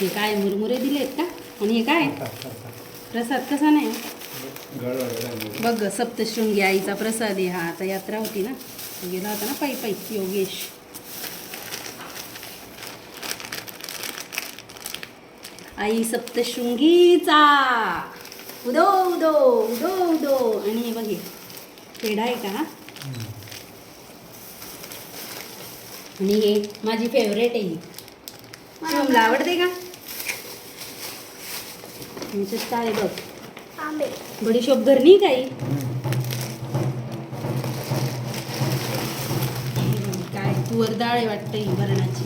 हे काय मुरमुरे दिलेत का? आणि हे काय? प्रसाद कसा नाही? बघ सप्तशृंगी आईचा प्रसाद आहे हा. आता यात्रा होती ना. गेला होता ना पायी पायी योगेश. आई सप्तशृंगीचा. उदो उदो उदो उदो. आणि हे बघ पेढा आहे का हा? आणि हे माझी फेवरेट आहे. ही तुला आवडते का? तुमच्यात काय बघ. आंबे बडीशोप घरनी काही काय तुवर डाळ आहे वाटतं ही वरणाची.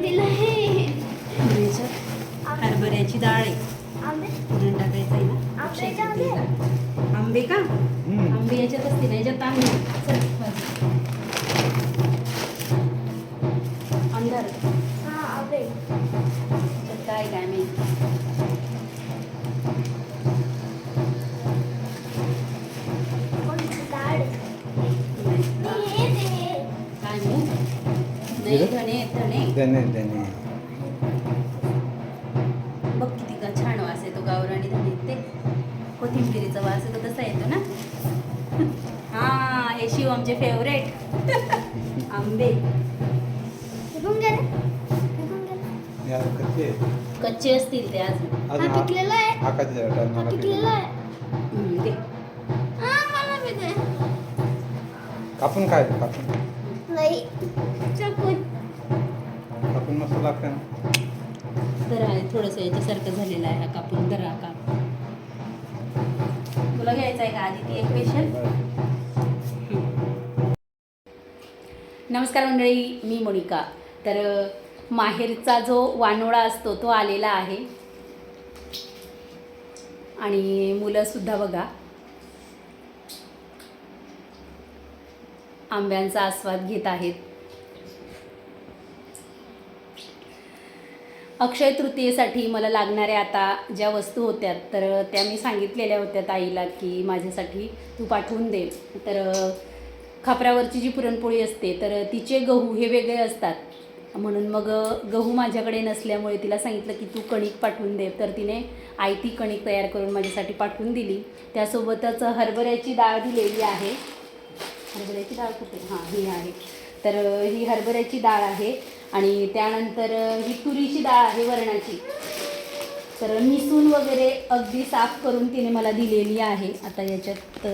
दिलं हे. हरभऱ्याची डाळ आहे. आंबे. पुरण टाकायचं आहे ना? आंबे? का? आंबे याच्यात असतील ना याच्यात आंबे चल. अंधार. हा काय काय माहिती कोणती धने धने बघ किती का छान वास येतो गावराणी धणे ते कोथिंबिरीचा वास येतो तसा येतो ना? हा हे शिव आमचे फेवरेट आंबे. निघून गेले निघून गेले या कच्चे. कच्चे असतील ते अजून. हा हा पिकलेला आहे. हा कधी हा मला पिकलेला. आहे हम्म. हा मला बी दे. कापून काय कापून. नाही. मस्त लागतं ना. तर आहे थोडंसं याच्यासारखं झालेलं आहे हा कापून. दरा काप तुला घ्यायचं आहे का आधी ती एक स्पेशल नमस्कार मंडळी मी मोनिका. तर माहेरचा जो वानोळा असतो तो आलेला आहे. आणि मुलंसुद्धा बघा. आंब्यांचा आस्वाद घेत आहेत. अक्षय तृतीयेसाठी मला लागणाऱ्या आता ज्या वस्तू होत्या तर त्या मी सांगितलेल्या होत्या ताईला की माझ्यासाठी तू पाठवून दे. तर खापरावरची जी पुरणपोळी असते तर तिचे गहू हे वेगळे असतात. म्हणून मग गहू माझ्याकडे नसल्यामुळे तिला सांगितलं की तू कणिक पाठवून दे. तर तिने आयती कणिक तयार करून माझ्यासाठी पाठवून दिली. त्यासोबतच हरभऱ्याची डाळ दिलेली आहे. हरभऱ्याची डाळ कुठे? हां ही आहे. तर ही हरभऱ्याची डाळ आहे आणि त्यानंतर ही तुरीची डाळ आहे वरणाची. तर मिसून वगैरे अगदी साफ करून तिने मला दिलेली आहे. आता याच्यात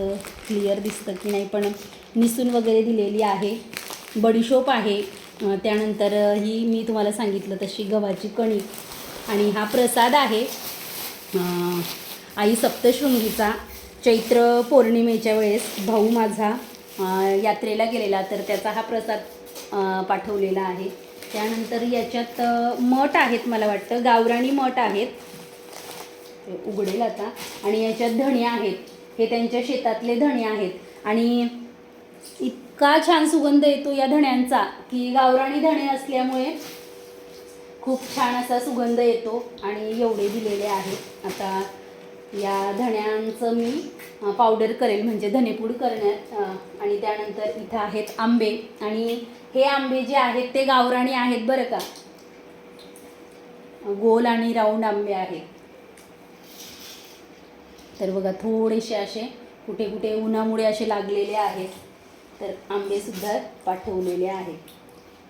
क्लिअर दिसतं की नाही पण मिसून वगैरे दिलेली आहे. बडीशोप आहे. त्यानंतर ही मी तुम्हाला सांगितलं तशी गव्हाची कणिक आणि हा प्रसाद आहे आई सप्तशृंगीचा. चैत्र पौर्णिमेच्या वेळेस भाऊ माझा यात्रेला गेलेला तर त्याचा हा प्रसाद पाठवलेला आहे. त्यानंतर याच्यात मठ आहेत मला वाटतं. गावराणी मठ आहेत. उघडेल आता. आणि याच्यात धणे आहेत. हे त्यांच्या शेतातले धणे आहेत. आणि इतका छान सुगंध येतो या धण्यांचा की गावराणी धणे असल्यामुळे खूप छान असा सुगंध येतो आणि एवढे दिलेले आहेत. आता या धण्यांचं मी पावडर करेल. म्हणजे धनेपूड करण्यात आणि त्यानंतर इथं आहेत आंबे. आणि हे आंबे जे आहेत ते गावराणी आहेत बरं का? गोल आणि राऊंड आंबे आहेत. तर बघा थोडेसे असे कुठे कुठे उन्हामुळे असे लागलेले आहेत तर आंबेसुद्धा पाठवलेले आहेत.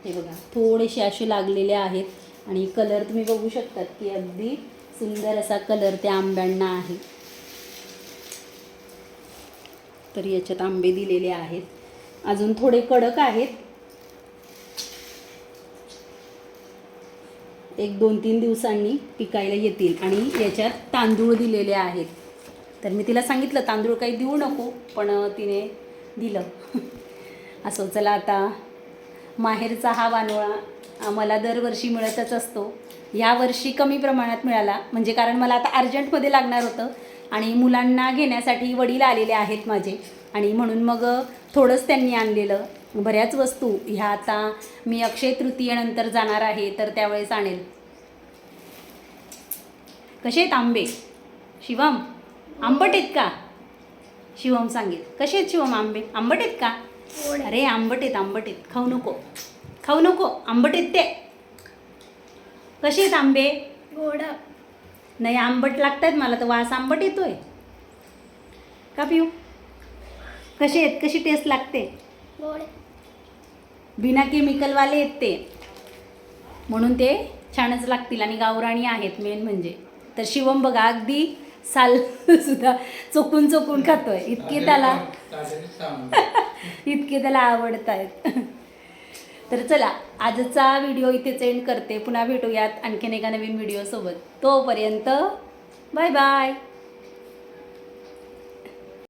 हे बघा थोडेसे असे लागलेले आहेत. आणि कलर तुम्ही बघू शकतात की अगदी सुंदर असा कलर त्या आंब्यांना आहे. तर याच्यात आंबे दिलेले आहेत. अजून थोडे कडक आहेत. एक दोन तीन दिवसांनी पिकायला येतील आणि याच्यात तांदूळ दिलेले आहेत. तर मी तिला सांगितलं तांदूळ काही देऊ नको. पण तिने दिलं. असं चला आता माहेरचा हा वानोळा आम्हाला दरवर्षी मिळतच असतो. यावर्षी कमी प्रमाणात मिळाला. म्हणजे कारण मला आता अर्जंटमध्ये लागणार होतं आणि मुलांना घेण्यासाठी वडील आलेले आहेत माझे. आणि म्हणून मग थोडंच त्यांनी आणलेलं. बऱ्याच वस्तू. ह्या आता मी अक्षय तृतीयेनंतर जाणार आहे तर त्यावेळेस आणेल. कसे आहेत आंबे? शिवम आंबट आहेत का? शिवम सांगेल. कसे आहेत शिवम आंबे? आंबट आहेत का? अरे आंबट आहेत आंबट आहेत. खाऊ नको. खाऊ नको आंबट आहेत ते कसे आहेत आंबे? गोड. नाही आंबट लागत आहेत मला तर वास आंबट येतोय. का पिऊ? कसे आहेत? कशी टेस्ट लागते? गोड. बिना केमिकलवाले आहेत ते. म्हणून ते छानच लागतील आणि गावराणी आहेत मेन म्हणजे. तर शिवम बघा अगदी साल सुद्धा चोकून चोकून खातोय. इतके त्याला इतके त्याला आवडत आहेत तर चला आजचा व्हिडिओ इथेच एंड करते. पुन्हा भेटूयात आणखीन एका नवीन व्हिडिओसोबत. तोपर्यंत बाय बाय